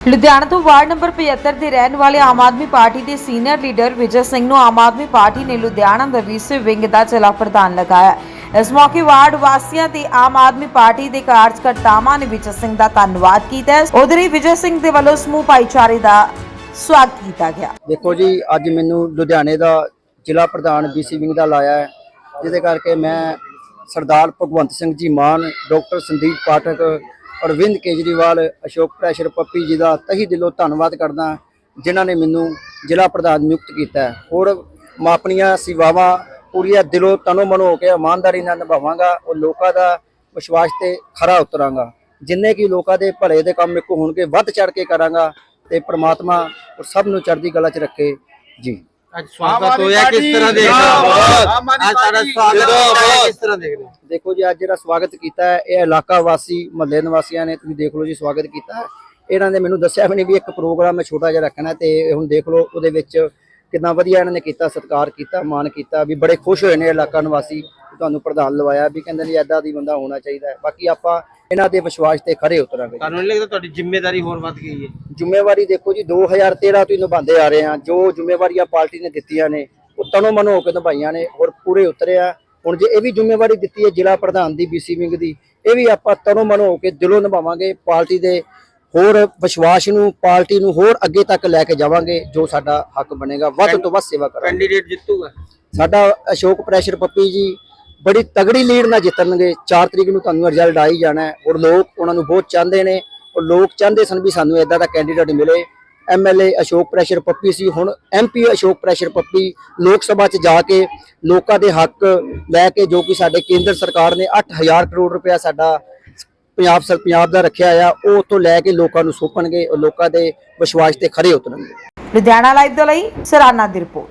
ਲੁਧਿਆਣਾ ਤੋਂ ward number 75 ਦੇ ਰਹਿਣ ਵਾਲੇ ਆਮ ਆਦਮੀ ਪਾਰਟੀ ਦੇ ਸੀਨੀਅਰ ਲੀਡਰ ਵਿਜੇ ਸਿੰਘ ਨੂੰ ਆਮ ਆਦਮੀ ਪਾਰਟੀ ਨੇ ਲੁਧਿਆਣਾ ਦੇ ਵਿਸੇ ਵਿੰਗ ਦਾ ਜ਼ਿਲ੍ਹਾ ਪ੍ਰਧਾਨ ਲਗਾਇਆ। ਇਸ ਮੌਕੇ ਵਾਰਡ ਵਾਸੀਆਂ ਤੇ ਆਮ ਆਦਮੀ ਪਾਰਟੀ ਦੇ ਕਾਰਜਕਰਤਾਵਾਂ ਨੇ ਵਿਜੇ ਸਿੰਘ ਦਾ ਧੰਨਵਾਦ ਕੀਤਾ। ਉਧਰ ਹੀ ਵਿਜੇ ਸਿੰਘ ਦੇ ਵੱਲੋਂ ਸਮੂਹ ਭਾਈਚਾਰੇ ਦਾ ਸਵਾਗਤ ਕੀਤਾ ਗਿਆ। ਦੇਖੋ ਜੀ, ਅੱਜ ਮੈਨੂੰ ਲੁਧਿਆਣੇ ਦਾ ਜ਼ਿਲ੍ਹਾ ਪ੍ਰਧਾਨ ਬੀਸੀ ਵਿੰਗ ਦਾ ਲਾਇਆ ਹੈ, ਜਿਹਦੇ ਕਰਕੇ ਮੈਂ ਸਰਦਾਰ ਭਗਵੰਤ ਸਿੰਘ ਜੀ ਮਾਨ, ਡਾਕਟਰ ਸੰਦੀਪ ਪਾਠਕ ਅਰਵਿੰਦ ਕੇਜਰੀਵਾਲ, ਅਸ਼ੋਕ ਪ੍ਰੈਸ਼ਰ ਪੱਪੀ ਜੀ ਦਾ ਤਹੀ ਦਿਲੋਂ ਧੰਨਵਾਦ ਕਰਦਾ ਜਿਨ੍ਹਾਂ ਨੇ ਮੈਨੂੰ ਜ਼ਿਲ੍ਹਾ ਪ੍ਰਧਾਨ ਨਿਯੁਕਤ ਕੀਤਾ ਹੋਰ ਮੈਂ ਆਪਣੀਆਂ ਸੇਵਾਵਾਂ ਪੂਰੀਆਂ ਦਿਲੋਂ ਤਨੋ ਮਨੋ ਹੋ ਕੇ ਇਮਾਨਦਾਰੀ ਨਾਲ ਨਿਭਾਵਾਂਗਾ ਔਰ ਲੋਕਾਂ ਦਾ ਵਿਸ਼ਵਾਸ ਤੇ ਖਰਾ ਉਤਰਾਂਗਾ। ਜਿੰਨੇ ਕੀ ਲੋਕਾਂ ਦੇ ਭਲੇ ਦੇ ਕੰਮ ਇੱਕ ਹੋਣਗੇ, ਵੱਧ ਚੜ ਕੇ ਕਰਾਂਗਾ ਤੇ ਪ੍ਰਮਾਤਮਾ ਉਹ ਸਭ ਨੂੰ ਚੜ੍ਹਦੀ ਕਲਾ 'ਚ ਰੱਖੇ। ਜੀ। ਅੱਜ ਸਵਾਗਤ ਹੋਇਆ ਕਿਸ ਤਰ੍ਹਾਂ ਦੇਖ ਰਹੇ ਹੋ? ਅੱਜ ਸਾਡਾ ਸਵਾਗਤ ਹੋਇਆ ਕਿਸ ਤਰ੍ਹਾਂ ਦੇਖ ਰਹੇ ਹੋ? ਦੇਖੋ ਜੀ ਅੱਜ ਜਿਹੜਾ ਸਵਾਗਤ ਕੀਤਾ ਹੈ ਇਹ ਇਲਾਕਾ ਵਾਸੀ ਮਹੱਲੇ ਨਿਵਾਸੀਆਂ ਨੇ ਤੁਸੀਂ ਦੇਖ ਲਓ ਜੀ ਸਵਾਗਤ ਕੀਤਾ ਹੈ। ਇਹਨਾਂ ਨੇ ਮੈਨੂੰ ਦੱਸਿਆ ਵੀ ਨਹੀਂ ਵੀ ਇੱਕ ਪ੍ਰੋਗਰਾਮ ਮੈਂ ਛੋਟਾ ਜਿਹਾ ਰੱਖਣਾ ਤੇ ਹੁਣ ਦੇਖ ਲਓ ਉਹਦੇ ਵਿੱਚ ਕਿੰਨਾ ਵਧੀਆ ਇਹਨਾਂ ਨੇ ਕੀਤਾ ਸਤਿਕਾਰ ਕੀਤਾ ਮਾਣ ਕੀਤਾ ਵੀ ਬੜੇ ਖੁਸ਼ ਹੋਏ ਨੇ ਇਲਾਕਾ ਨਿਵਾਸੀ ਤੁਹਾਨੂੰ ਪ੍ਰਧਾਨ ਲਵਾਇਆ ਵੀ ਕਹਿੰਦੇ ਨੇ ਐਦਾਂ ਦੀ ਬੰਦਾ ਹੋਣਾ ਚਾਹੀਦਾ ਬਾਕੀ ਆਪਾਂ ਇਹਨਾਂ ਦੇ ਵਿਸ਼ਵਾਸ ਤੇ ਖਰੇ ਉਤਰਾਂਗੇ ਤੁਹਾਨੂੰ ਨਹੀਂ ਲੱਗਦਾ ਤੁਹਾਡੀ ਜ਼ਿੰਮੇਵਾਰੀ ਹੋਰ ਵੱਧ ਗਈ ਹੈ? ਜ਼ਿੰਮੇਵਾਰੀ ਦੇਖੋ ਜੀ 2013 ਤੋਂ ਹੀ ਨਿਭਾਉਂਦੇ ਆ ਰਹੇ ਆ ਜੋ ਜ਼ਿੰਮੇਵਾਰੀਆਂ ਪਾਰਟੀ ਨੇ ਦਿੱਤੀਆਂ ਨੇ ਉਹ ਤਨੋਂ ਮਨੋਂ ਹੋ ਕੇ ਨਿਭਾਈਆਂ ਨੇ ਔਰ ਪੂਰੇ ਉਤਰੇ ਆ ਹੁਣ ਜੇ ਇਹ ਵੀ ਜ਼ਿੰਮੇਵਾਰੀ ਦਿੱਤੀ ਹੈ ਜ਼ਿਲ੍ਹਾ ਪ੍ਰਧਾਨ ਦੀ ਬੀਸੀ ਵਿੰਗ ਦੀ ਇਹ ਵੀ ਆਪਾਂ ਤਨੋਂ ਮਨੋਂ ਹੋ ਕੇ ਦਿਲੋਂ ਨਿਭਾਵਾਂਗੇ। ਪਾਰਟੀ ਦੇ ਹੋਰ ਵਿਸ਼ਵਾਸ ਨੂੰ ਪਾਰਟੀ ਨੂੰ ਹੋਰ ਅੱਗੇ ਤੱਕ ਲੈ ਕੇ ਜਾਵਾਂਗੇ ਜੋ ਸਾਡਾ ਹੱਕ ਬਣੇਗਾ। ਵੱਧ ਤੋਂ ਵੱਧ ਸੇਵਾ ਕਰਾਂਗੇ। ਕੈਂਡੀਡੇਟ ਜਿੱਤੂਗਾ? ਸਾਡਾ ਅਸ਼ੋਕ ਪ੍ਰੈਸ਼ਰ ਪੱਪੀ ਜੀ ਬੜੀ ਤਗੜੀ ਲੀਡ ਨਾਲ ਜਿੱਤਣਗੇ। 4 ਤਰੀਕ ਨੂੰ ਤੁਹਾਨੂੰ ਰਿਜ਼ਲਟ ਆ ਹੀ ਜਾਣਾ ਹੈ। ਔਰ ਲੋਕ ਉਹਨਾਂ ਨੂੰ ਬਹੁਤ ਚਾਹੁੰਦੇ ਨੇ। ਔਰ ਲੋਕ ਚਾਹੁੰਦੇ ਸਨ ਵੀ ਸਾਨੂੰ ਇਦਾਂ ਦਾ ਕੈਂਡੀਡੇਟ ਮਿਲੇ। ਐਮਐਲਏ ਅਸ਼ੋਕ ਪ੍ਰੈਸ਼ਰ ਪੱਪੀ ਸੀ। ਹੁਣ ਐਮਪੀ ਅਸ਼ੋਕ ਪ੍ਰੈਸ਼ਰ ਪੱਪੀ ਲੋਕ ਸਭਾ 'ਚ ਜਾ ਕੇ ਲੋਕਾਂ ਦੇ ਹੱਕ ਲੈ ਕੇ ਜੋ ਕਿ ਸਾਡੇ ਕੇਂਦਰ ਸਰਕਾਰ ਨੇ 8000 ਕਰੋੜ ਰੁਪਇਆ ਸਾਡਾ ਪੰਜਾਬ ਸਰ, ਪੰਜਾਬ ਦਾ ਰੱਖਿਆ ਆ, ਉਹ ਉੱਥੋਂ ਲੈ ਕੇ ਲੋਕਾਂ ਨੂੰ ਸੌਂਪਣਗੇ ਔਰ ਲੋਕਾਂ ਦੇ ਵਿਸ਼ਵਾਸ ਤੇ ਖਰੇ ਉਤਰਨਗੇ। ਲੁਧਿਆਣਾ ਲਾਈਵ ਦੇ ਲਈ ਸਰਾਨਾ ਦੀ ਰਿਪੋਰਟ।